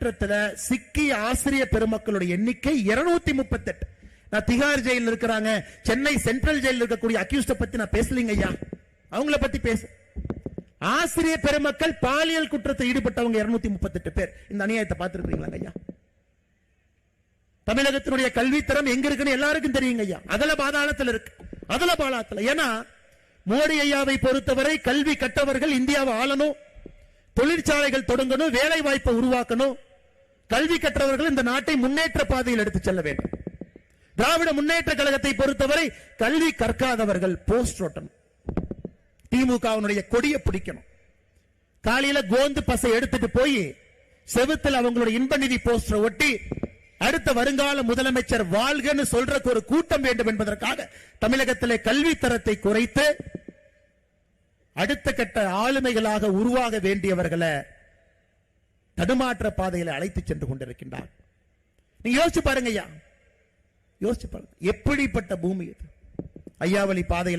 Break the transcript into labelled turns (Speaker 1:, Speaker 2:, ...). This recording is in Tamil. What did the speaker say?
Speaker 1: குற்றத்துல சிக்கிய ஆசிரியர் பெருமக்களுடைய எண்ணிக்கை இருநூத்தி முப்பத்தெட்டு. நான் திகார் ஜெயில இருக்கிறாங்க. சென்னை சென்ட்ரல் ஜெயில இருக்கக்கூடிய அக்யூஸ்ட பத்தி நான் பேசலீங்க ஐயா. அவங்கள பத்தி பேச. ஆசிரியர் பெருமக்கள் பாலியல் குற்றத்தில் ஈடுபட்டவங்க இருநூத்தி முப்பத்தெட்டு பேர். இந்த அநியாயத்தை பார்த்திருக்கீங்களா ஐயா? தமிழகத்தினுடைய கல்வித்தரம் எங்க இருக்குன்னு எல்லாருக்கும் தெரியுங்க ஐயா. அதல பாதாளத்தில் இருக்கு. அதல பாதாளத்தில் ஏன்னா மோடி ஐயாவை பொறுத்தவரை கல்வி கட்டவர்கள் இந்தியாவை ஆளணும் தொழிற்சாலைகள் தொடங்கணும் வேலை வாய்ப்பை உருவாக்கணும் கல்வி கற்றவர்கள் இந்த நாட்டை முன்னேற்ற பாதையில் எடுத்து செல்ல வேண்டும். திராவிட முன்னேற்ற கழகத்தை பொறுத்தவரை கல்வி கற்காதவர்கள் போஸ்ட் ஓட்டணும் திமுகவினுடைய கொடியை பிடிக்கணும். காலையில கோந்து பசை எடுத்துட்டு போய் செவுத்துல அவங்களோட இன்ப நிதி போஸ்டர் ஒட்டி அடுத்த வருங்கால முதலமைச்சர் வாழ்கன்னு சொல்றக்கு ஒரு கூட்டம் வேண்டும் என்பதற்காக தமிழகத்திலே கல்வி தரத்தை குறைத்து அடுத்த கட்ட ஆளுமைகளாக உருவாக வேண்டியவர்களை தடுமாற்ற பாதையில் அழைத்து சென்று கொண்டிருக்கின்றார் நீங்க யோசிச்சு பாருங்க ஐயா யோசிச்சு பாருங்க. எப்படிப்பட்ட பூமி இது? ஐயாவளி பாதையில்